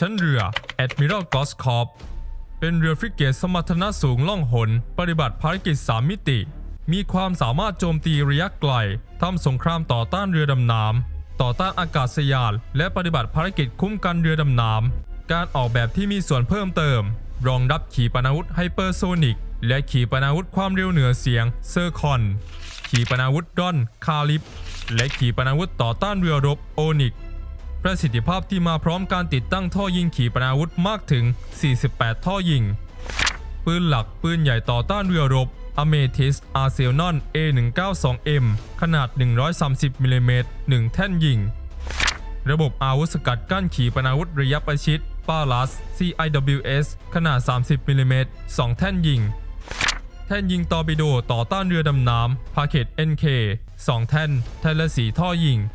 ชั้นเรือ Admiral g o s c o r p เป็นเรือฟริเกตสมรรถนะสูงล่องหน ปฏิบัติภารกิจ 3 มิติ มีความสามารถโจมตีระยะไกลทำสงครามต่อต้านเรือดำน้ำต่อต้านอากาศยาน และปฏิบัติภารกิจคุ้มกันเรือดำน้ำการออกแบบที่มีส่วนเพิ่มเติม รองรับขีปนาวุธไฮเปอร์โซนิกและขีปนาวุธความเร็วเหนือเสียงเซอร์คอน ขีปนาวุธดอนคาลิป และขีปนาวุธต่อต้านเรือรบโอนิก ประสิทธิภาพที่มาพร้อมการติดตั้งท่อยิงขีปนาวุธมากถึง 48 ท่อยิง ปืนหลักปืนใหญ่ต่อต้านเรือรบ a m e t h y s a r s e l o n A192M ขนาด 130มิลลิเมตร1แท่นยิง ระบบอาวุธสกัดกั้นขีปนาวุธระยะประชิดปาลัส CIWS ขนาด 30มิลลิเมตร2แท่นยิง แท่นยิงตอร์ปิโดต่อต้านเรือดำน้ำพาเขต NK 2 แท่น แท่นละสีท่อยิง